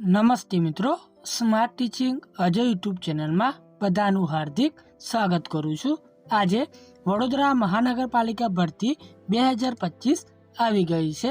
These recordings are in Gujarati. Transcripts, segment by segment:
નમસ્તે મિત્રો, સ્માર્ટ ટીચિંગ અજય યુટ્યુબ ચેનલમાં બધાનું હાર્દિક સ્વાગત કરું છું. આજે વડોદરા મહાનગરપાલિકા ભરતી બે હજાર પચીસ આવી ગઈ છે.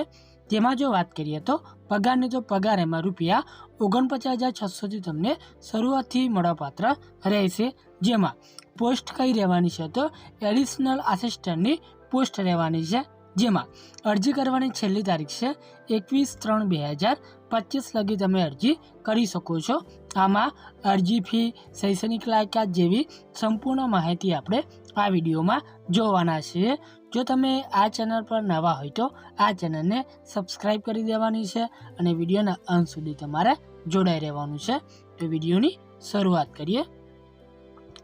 તેમાં જો વાત કરીએ તો પગારની તો પગાર એમાં રૂપિયા ઓગણપચાસ હજાર છસોથી તમને શરૂઆતથી મળવાપાત્ર રહેશે. જેમાં પોસ્ટ કઈ રહેવાની છે તો એડિશનલ આસિસ્ટન્ટની પોસ્ટ રહેવાની છે. જેમાં અરજી કરવાની છેલ્લી તારીખ છે એકવીસ ત્રણ બે હજાર પચીસ લગી તમે અરજી કરી શકો છો. આમાં અરજી ફી, શૈક્ષણિક લાયકાત જેવી સંપૂર્ણ માહિતી આપણે આ વિડીયોમાં જોવાના છીએ. જો તમે આ ચેનલ પર નવા હોય તો આ ચેનલને સબસ્ક્રાઈબ કરી દેવાની છે અને વિડીયોના અંત સુધી તમારે જોડાઈ રહેવાનું છે. તો વિડીયોની શરૂઆત કરીએ.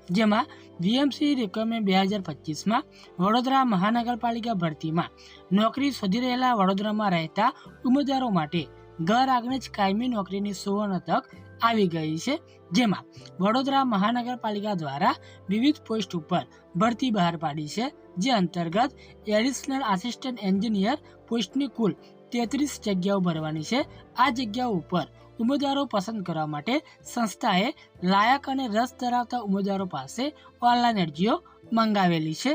જેમાં વીએમસી રિક્વાયરમેન્ટ બે હજાર પચીસમાં વડોદરા મહાનગરપાલિકા ભરતીમાં નોકરી શોધી રહેલા વડોદરામાં રહેતા ઉમેદવારો માટે ઘર આંગણે જ કાયમી નોકરીની સુવર્ણ તક આવી ગઈ છે. જેમાં વડોદરા મહાનગરપાલિકા દ્વારા વિવિધ પોસ્ટ ઉપર ભરતી બહાર પાડી છે. જે અંતર્ગત એડિશનલ આસિસ્ટન્ટ એન્જિનિયર પોસ્ટની કુલ તેત્રીસ જગ્યાઓ ભરવાની છે. આ જગ્યાઓ ઉપર ઉમેદવારો પસંદ કરવા માટે સંસ્થાએ લાયક અને રસ ધરાવતા ઉમેદવારો પાસે ઓનલાઈન અરજીઓ મંગાવેલી છે.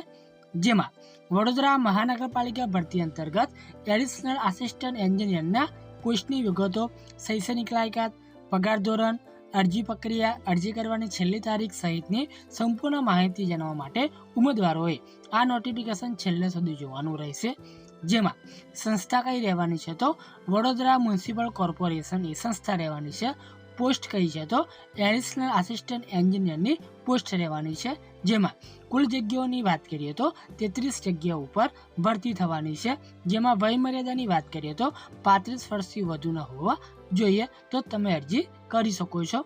જેમાં વડોદરા મહાનગરપાલિકા ભરતી અંતર્ગત એડિશનલ આસિસ્ટન્ટ એન્જિનિયરના પોસ્ટની વિગતો, શૈક્ષણિક લાયકાત, પગાર ધોરણ, અરજી પ્રક્રિયા, અરજી કરવાની છેલ્લી તારીખ સહિતની સંપૂર્ણ માહિતી જાણવા માટે ઉમેદવારોએ આ નોટિફિકેશન છેલ્લે સુધી જોવાનું રહેશે. જેમાં સંસ્થા કઈ રહેવાની છે તો વડોદરા મ્યુનિસિપલ કોર્પોરેશન એ સંસ્થા રહેવાની છે, પોસ્ટ કઈ છે તો એડિશનલ આસિસ્ટન્ટ એન્જિનિયરની પોસ્ટ રહેવાની છે, જેમાં કુલ જગ્યાઓની વાત કરીએ તો તેત્રીસ જગ્યાઓ ઉપર ભરતી થવાની છે, જેમાં વયમર્યાદાની વાત કરીએ તો પાંત્રીસ વર્ષથી વધુ ન હોવા જોઈએ તો તમે અરજી કરી શકો છો.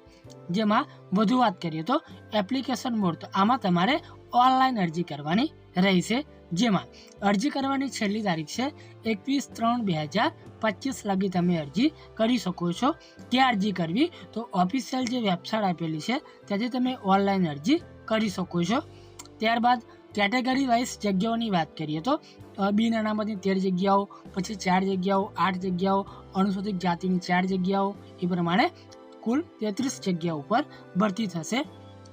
જેમાં વધુ વાત કરીએ તો એપ્લિકેશન મોડ તો આમાં તમારે ઓનલાઈન અરજી કરવાની રહેશે. જેમાં અરજી કરવાની છેલ્લી તારીખ છે એકવીસ ત્રણ બે હજાર પચીસ લગી તમે અરજી કરી શકો છો. ક્યાં અરજી કરવી તો ઓફિશિયલ જે વેબસાઇટ આપેલી છે ત્યાંથી તમે ઓનલાઈન અરજી કરી શકો છો. ત્યારબાદ કેટેગરી વાઇઝ જગ્યાઓની વાત કરીએ તો બિન અનામતની તેર જગ્યાઓ, પછી ચાર જગ્યાઓ, આઠ જગ્યાઓ અનુસૂચિત જાતિની ચાર જગ્યાઓ, એ પ્રમાણે કુલ તેત્રીસ જગ્યાઓ ઉપર ભરતી થશે.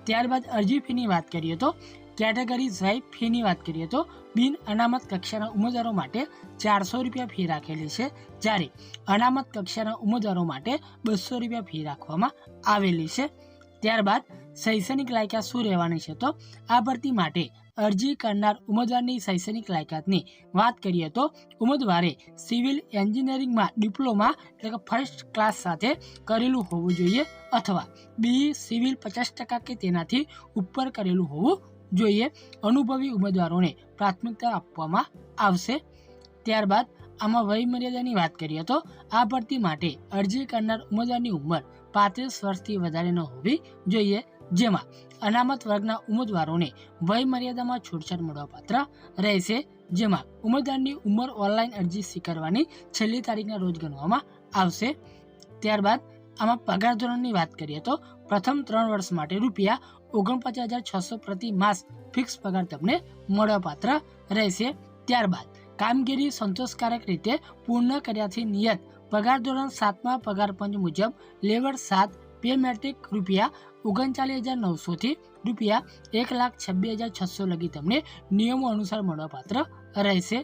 ત્યારબાદ અરજી ફીની વાત કરીએ તો કેટેગરી વાઇઝ ફીની વાત કરીએ તો બિન અનામત કક્ષાના ઉમેદવારો માટે ચારસો રૂપિયા ફી રાખેલી છે. જ્યારે અનામત કક્ષાના ઉમેદવારો માટે બસો રૂપિયા ફી રાખવામાં આવેલી છે. ત્યારબાદ શૈક્ષણિક લાયકાત શું રહેવાની છે? તો આ ભરતી માટે અરજી કરનાર ઉમેદવારની શૈક્ષણિક લાયકાતની વાત કરીએ તો ઉમેદવારે સિવિલ એન્જિનિયરિંગમાં ડિપ્લોમા એટલે કે ફર્સ્ટ ક્લાસ સાથે કરેલું હોવું જોઈએ અથવા બી સિવિલ પચાસ ટકા કે તેનાથી ઉપર કરેલું હોવું જોઈએ. અનુભવી ઉમેદવારોને પ્રાથમિકતા આપવામાં આવશે. ત્યારબાદ આમાં વયમર્યાદાની વાત કરીએ તો આ ભરતી માટે અરજી કરનાર ઉમેદવારની ઉંમર પાંત્રીસ વર્ષથી વધારે ન હોવી જોઈએ. જેમાં અનામત વર્ગના ઉમેદવારોને વયમર્યાદામાં છૂટછાટ મળવાપાત્ર રહેશે. જેમાં ઉમેદવારની ઉંમર ઓનલાઈન અરજી સ્વીકારવાની છેલ્લી તારીખના રોજ ગણવામાં આવશે. ત્યારબાદ આમાં પગાર ધોરણની વાત કરીએ તો પ્રથમ ત્રણ વર્ષ માટે રૂપિયા ઓગણપચાસ હજાર છસો પ્રતિ માસ ફિક્સ પગાર તમને મળવાપાત્ર રહેશે. ત્યારબાદ કામગીરી સંતોષકારક રીતે પૂર્ણ કર્યાથી નિયત પગાર ધોરણ સાતમા પગાર પંચ મુજબ લેવલ સાત પે મેટ્રિક રૂપિયા ઓગણચાલીસ હજાર નવસોથી રૂપિયા એક લાખ છવ્વીસ હજાર છસો લગી તમને નિયમો અનુસાર મળવાપાત્ર રહેશે.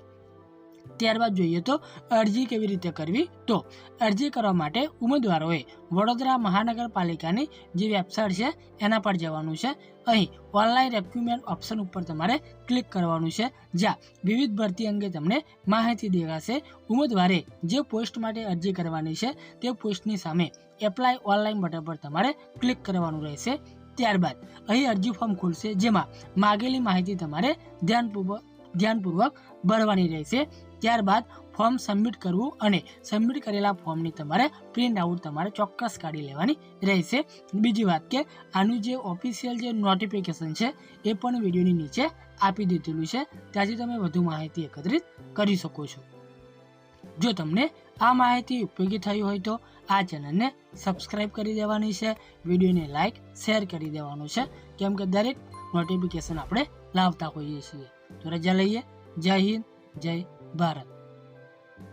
ત્યારબાદ જોઈએ તો અરજી કેવી રીતે કરવી? તો અરજી કરવા માટે ઉમેદવારોએ વડોદરા મહાનગરપાલિકાની જે વેબસાઇટ છે, એના પર જવાનું છે. અહીં ઓનલાઈન રેક્યુમેન્ટ ઓપ્શન ઉપર તમારે ક્લિક કરવાનું છે. જ્યાં વિવિધ ભરતી અંગે તમને માહિતી દેખાશે. ઉમેદવારે જે પોસ્ટ માટે અરજી કરવાની છે, તે પોસ્ટની સામે એપ્લાય ઓનલાઈન બટન પર તમારે ક્લિક કરવાનું રહેશે. ત્યારબાદ અહીં અરજી ફોર્મ ખુલશે, જેમાં માગેલી માહિતી તમારે ધ્યાનપૂર્વક ધ્યાનપૂર્વક ભરવાની રહેશે. ત્યારબાદ ફોર્મ સબમિટ કરવું અને સબમિટ કરેલા ફોર્મની તમારે પ્રિન્ટ આઉટ તમારે ચોક્કસ કાઢી લેવાની રહેશે. બીજી વાત કે આનું જે ઓફિશિયલ જે નોટિફિકેશન છે એ પણ વિડીયોની નીચે આપી દીધેલું છે. ત્યાંથી તમે વધુ માહિતી એકત્રિત કરી શકો છો. જો તમને આ માહિતી ઉપયોગી થઈ હોય તો આ ચેનલને સબસ્ક્રાઇબ કરી દેવાની છે. વિડીયોને લાઇક શેર કરી દેવાનું છે. કેમ કે દરેક નોટિફિકેશન આપણે લાવતા હોઈએ છીએ. તો રજા લઈએ. જય હિન્દ, જય ભારત